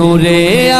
নূরে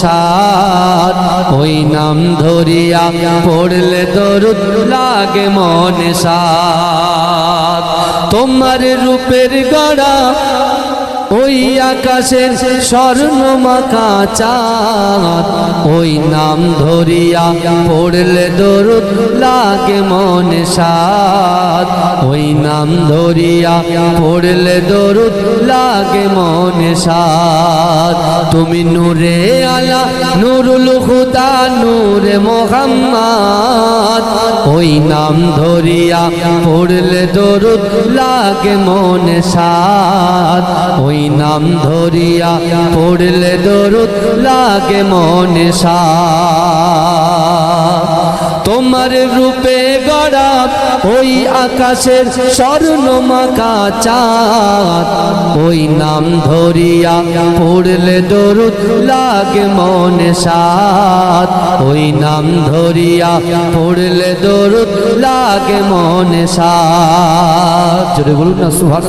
সাদ ওই নাম ধরিয়া পড়লে দরুদ লাগে মনে সাদ। তোমার রূপের গড়া ওই আকাশের স্বর্ণ মাখা চাঁদ, ওই নাম ধরিয়া পড়লে দরুদ লাগে মনে সাদ ওই নাম ধরিয়া পড়লে দরুদ লাগে মনে সাদ তুমি নূরে আলা, নুরুল হুদা, নূরে মোহাম্মদ। ওই নাম ধরিয়া পড়লে দরুদ লাগে মনে সাদ ওই নাম ধরিয়া পড়লে দরুদ লাগে মনে সাদ তোমার রূপে গড়া ওই আকাশের স্বর্ণ মাখা চাঁদ। ওই নাম ধরিয়া পড়লে দরুদ লাগে মনে সাদ ওই নাম ধরিয়া পড়লে দরুদ লাগে মনে জোরে বলুন না সুহাস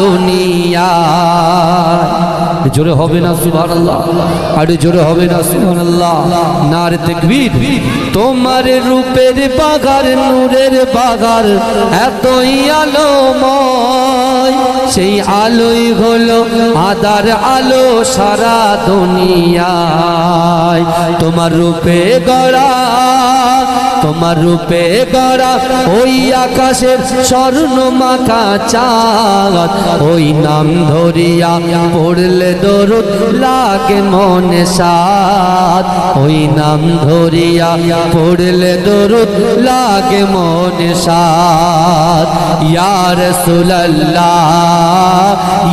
দুনিয়া। জোরে হবে না সুভান আল্লাহ আরে জোরে হবে না সুভান আল্লাহ নার তেকবীর, তোমার রূপের বাগার, নূরের বাগার, এতই আলোময়। সেই আলোই হলো আদার আলো সারা দুনিয়ায়। তোমার রূপে গড়া তোমার রূপে গড়া ওই আকাশের স্বর্ণ মাখা চাঁদ। ওই নাম ধরিয়া পড়লে দরুদ লাগে মনে সাদ ওই নাম ধরিয়া পড়লে দরুদ লাগে মনে সাদ ইয়ার রাসূলুল্লাহ,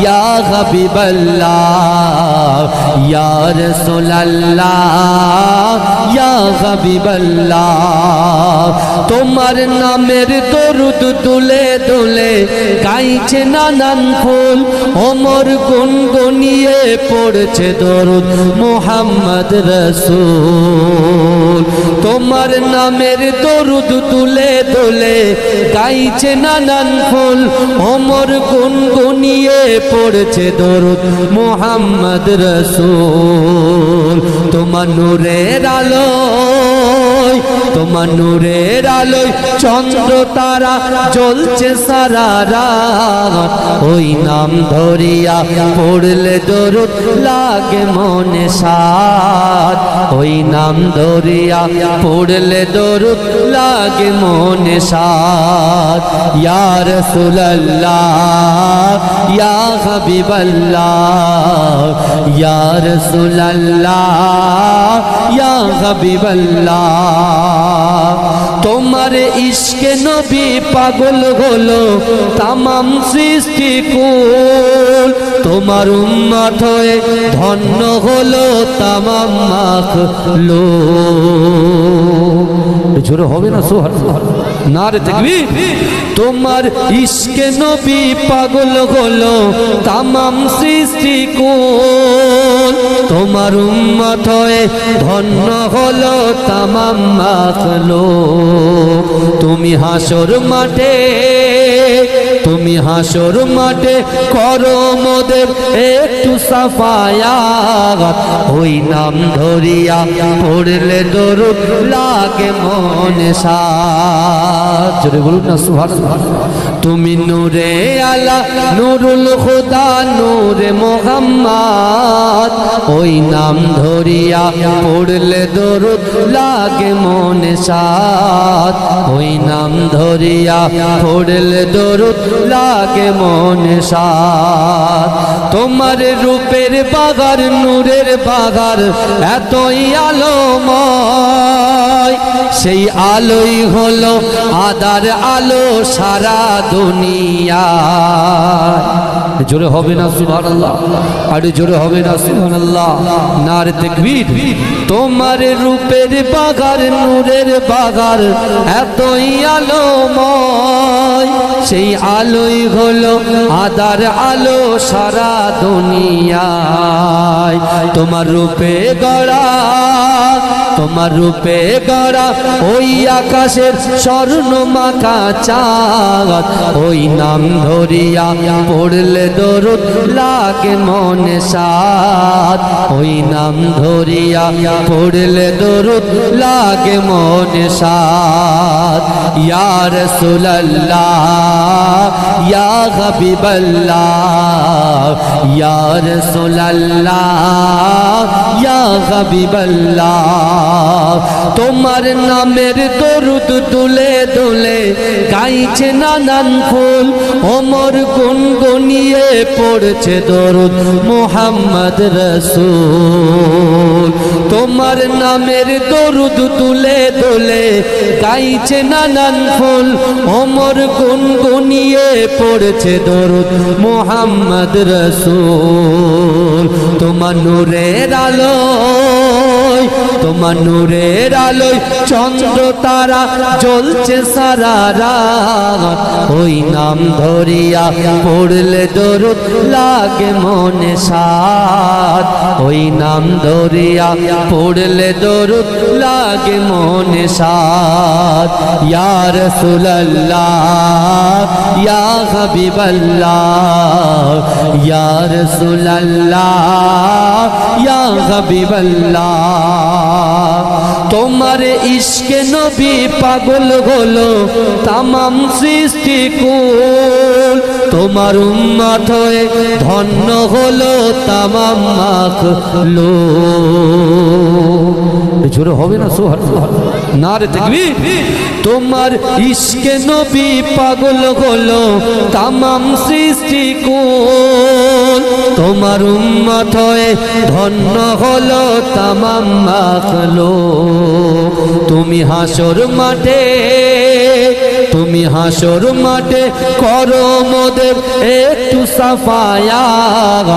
ইয়া হাবিবাল্লাহ, ইয়া রাসূলুল্লাহ, ইয়া হাবিবাল্লাহ। তোমার নামের দরুদ তুলে তুলে গাইছে নানান ফুল ওমর গুনগুনিয়ে পড়ছে দরুদ মোহাম্মদ রসুল। তোমার নামের দরুদ তুলে তুলে গাইছে নানান ফুল ওমর গুনগুনিয়ে পড়ছে দরুদ মোহাম্মদ রসুল। তোমার নূরের আলো তোমার নূরের আলোয় চন্দ্র তারা জ্বলছে সারা রাত। ওই নাম ধরিয়া পড়লে দরুদ লাগে মনে সাত। ওই নাম ধরিয়া পড়লে দরুদ লাগে মনে সাত। ইয়া রাসূলুল্লাহ, ইয়া হাবিবাল্লাহ, ইয়া রাসূলুল্লাহ, ইয়া হাবিবাল্লাহ। তোমার ইশকে নবী পাগল হলো, তামাম সৃষ্টি কুল। তোমার উন্মাত হয়ে ধন্য হলো তামাম মাখ জোরে হবে না সোহার না রে দেখবি তোমার ইসকে নবী পাগল হলো, তামাম সৃষ্টি কোন। তোমার উম্মত হয়ে ধন্য হলো তামাম মাখলো তুমি হাসর মাঠে তুমি হাসর মাঠে করো মোদের একটু সাফায়াত। ওই নাম ধরিয়া পড়লে দরু লাগে মনে সাজ। বলুন না সুহান তুমি নূরে আলা নুরুল খুদা নূরে মোহাম্মদ। ওই নাম ধরিয়া পড়লে দরুদ লাগে মনে সাত ওই নাম ধরিয়া পড়লে দরুদ লাগে মনে সাত তোমার রূপের বাগার, নূরের বাগার এতই আলোময়। সেই আলোই হলো আদার আলো সারা দুনিয়া। জোরে হবে না সুভান আল্লাহ আরে জোরে হবে না সুভান আল্লাহ নার দেখবীর তোমার রূপের বাগার, নূরের বাগার, এতই আলোময়। সেই আলোই হলো আদার আলো সারা দুনিয়ায়। তোমার রূপে গড়া তোমার রূপে গড়া ওই আকাশের স্বর্ণ মাখা চাঁদ। ওই নাম ধরিয়া পড়লে দরুদ লাগে মনে সাত ওই নাম ধরিয়া পড়লে দরুদ লাগে মনে সাত ইয়া রাসূলুল্লাহ, ইয়া হাবিবাল্লাহ, ইয়া রাসূলুল্লাহ, ইয়া হাবিবাল্লাহ। তোমার নামের দরুদ তুলে দুলে গাইছে নানান ফুল ওমর গুনগুনিয়ে পড়ছে দরুদ মোহাম্মদ রসুল। তোমার নামের দরুদ তুলে দুলে গাইছে নানান ফুল ওমর গুনগুনিয়ে পড়ছে দরুদ মোহাম্মদ রসুল। তোমার নূরের আলোয় তোমার নূরের আলোয় চন্দ্র তারা জ্বলছে সারা রাত। ওই নাম ধরিয়া পড়লে দরুদ লাগে মনে সাত। ওই নাম ধরিয়া পড়লে দরুদ লাগে মনে সাত। ইয়া রাসূলুল্লাহ, ইয়া হাবিবাল্লাহ, ইয়া রাসূলুল্লাহ। ইয়া হাবিবাল্লাহ, তোমার ইশকে নবী পাগল হলো, তামাম সৃষ্টি কুল। তোমার উম্মত হয়ে ধন্য হলো তামাম জোরে হবে না সোহার না রে দেখবি তোমার ইশকে নবী পাগল হলো, তামাম সৃষ্টি কুল। তোমার উম্মত হয়ে ধন্য হলো তামাম তুমি হাসর মাঠে তুমি হাসর মাঠে করো মোদের একটু সাফায়াত।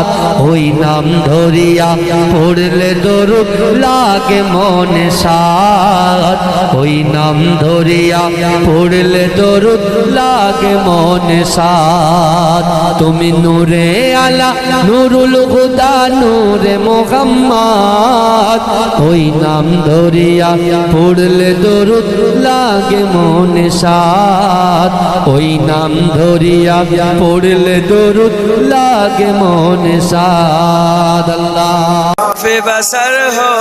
ওই নাম ধরিয়া, পড়লে দরুদ লাগে মনে সাত। ওই নাম ধরিয়া, পড়লে দরুদ লাগে মনে সাত। তুমি নূরে আলা, নুরুল হুদা, নূরে মোহাম্মদ। ওই নাম ধরিয়া, পড়লে দরুদ লাগে মনে সাত। সালাত ওই নাম ধরিয়া পড়লে দরুদ লাগে মনে সাদ আল্লাহ। بسر ہو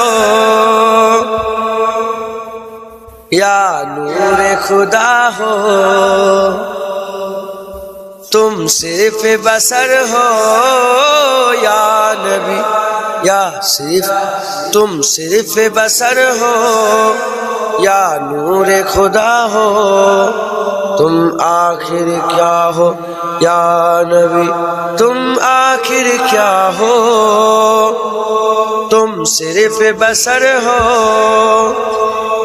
یا نور خدا ہو تم صرف بسر ہو یا نبی یا صرف تم صرف بسر ہو یا نور خدا ہو، تم آخر کیا ہو؟ یا نبی، تم آخر کیا ہو؟ تم صرف بسر ہو،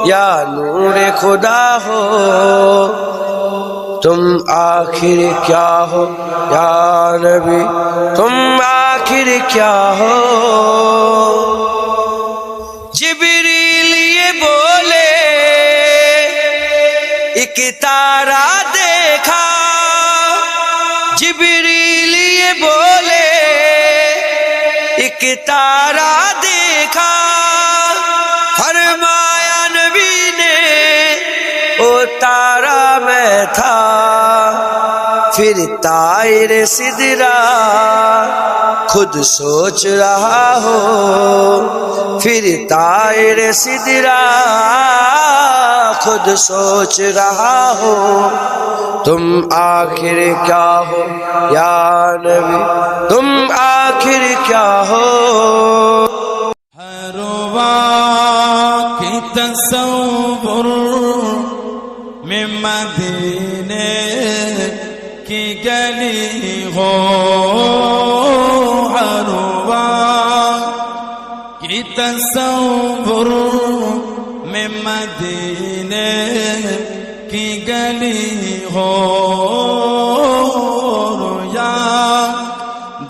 یا نور خدا ہو؟ تم آخر کیا ہو؟ یا نبی، تم آخر کیا ہو؟ एक तारा देखा जिबरील ये बोले एक तारा देखा फरमाया नबी ने ओ तारा मैं था फिर तायर सिदरा खुद सोच रहा हो फिर तायर सिदरा खुद सोच रहा हो तुम आखिर क्या हो या नबी तुम आखिर क्या हो हरवा की तस्वुर में मदीने की गली हो ہو یا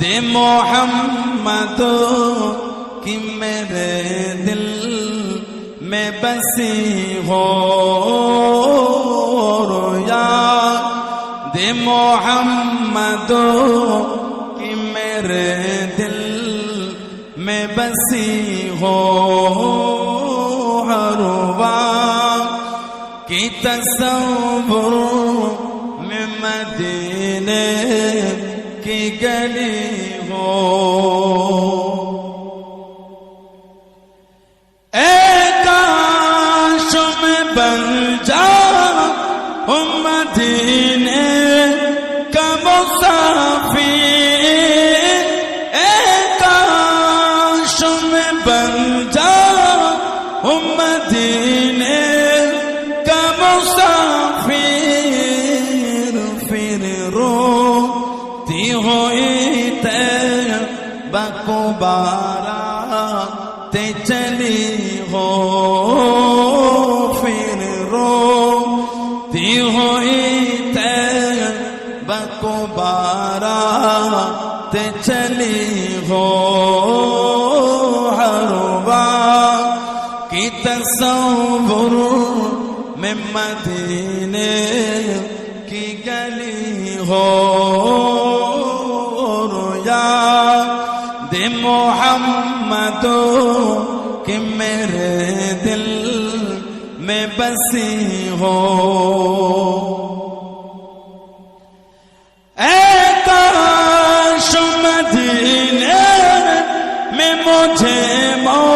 دے محمد کہ میرے دل میں بسی ہو یا دے محمد کہ میرے دل میں بسی ہو صوب من مدينة كي قليل ایکاش میں بن جاؤں مدینے کا مسافر ایکاش میں بن جاؤں مدینے মুসাফির ফিরতি হইতে বাকুবারাতে চলি হো ফিরতি হইতে বাকুবারাতে চলি হো হরবা কি তসৌর میں مدینے کی گلی ہو یا دے محمد، کہ میرے دل میں بسی ہو۔ اے مدینے میں مجھے مو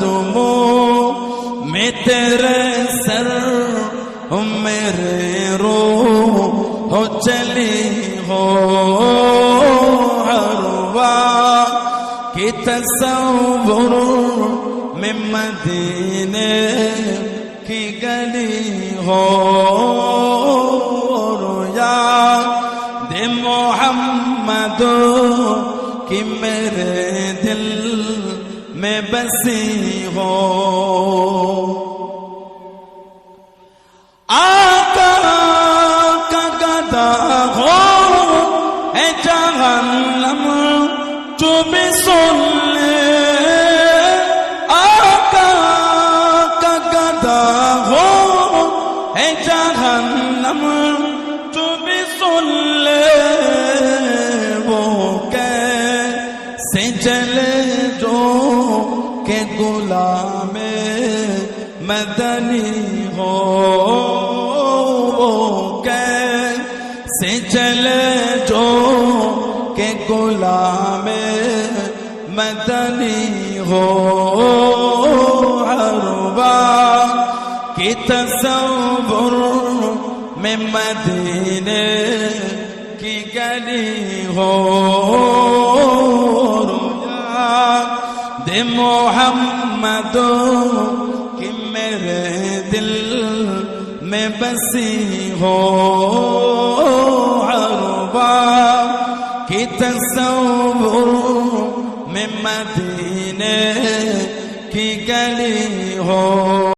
قدموں میں تیرے سر میرے رو ہو چلی ہو ہروا کی تصور میں مدینے کی گلی ہو یا دے محمد کی میرے میں بسی ہو آقا کا گدا ہو اے جہنم جو بھی سن لے آقا کا گدا ہو اے جہنم جو بھی سن لے وہ کیسے جلے مدنی ہو وہ کیسے چلے جو کہ غلام مدنی ہو ہروا کی تصور میں مدینے کی گلی ہو محمد تسيغوا عربا كي تسوبوا من مدينة كي قليهوا